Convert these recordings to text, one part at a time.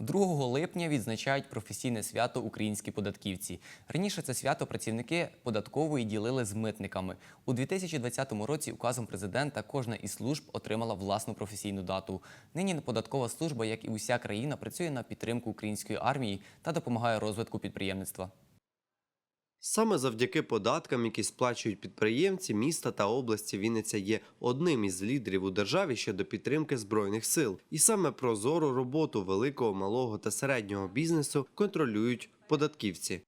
2 липня відзначають професійне свято українські податківці. Раніше це свято працівники податкової ділили з митниками. У 2020 році указом президента кожна із служб отримала власну професійну дату. Нині податкова служба, як і уся країна, працює на підтримку української армії та допомагає розвитку підприємництва. Саме завдяки податкам, які сплачують підприємці, міста та області Вінниця є одним із лідерів у державі щодо підтримки збройних сил. І саме прозору роботу великого, малого та середнього бізнесу контролюють податківці.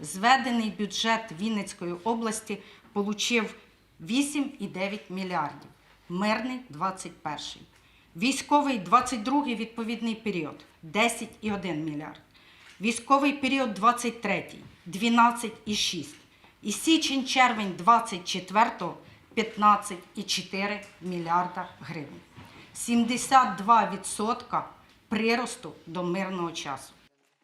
Зведений бюджет Вінницької області получив 8,9 мільярдів, мирний 21. Військовий 22 відповідний період 10,1 мільярд. Військовий період 23 12,6. І січень-червень 24 15,4 мільярда гривень. 72% приросту до мирного часу.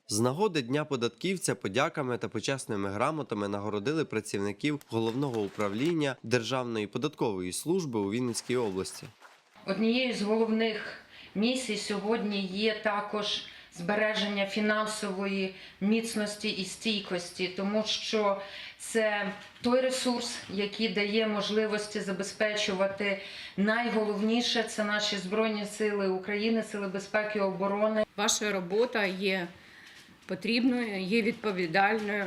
З нагоди Дня податківця подяками та почесними грамотами нагородили працівників головного управління Державної податкової служби у Вінницькій області. Однією з головних місій сьогодні є також збереження фінансової міцності і стійкості, тому що це той ресурс, який дає можливості забезпечувати найголовніше це наші збройні сили України, сили безпеки оборони. Ваша робота є потрібною, є відповідальною,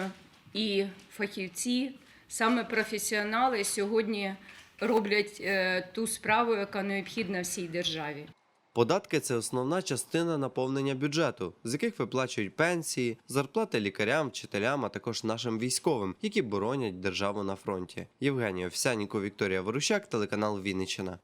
і фахівці, саме професіонали, сьогодні роблять е, ту справу, яка необхідна всій державі. Податки це основна частина наповнення бюджету, з яких виплачують пенсії, зарплати лікарям, вчителям, а також нашим військовим, які боронять державу на фронті. Євгенія Овсянніко, Вікторія Ворущак, телеканал Вінниччина.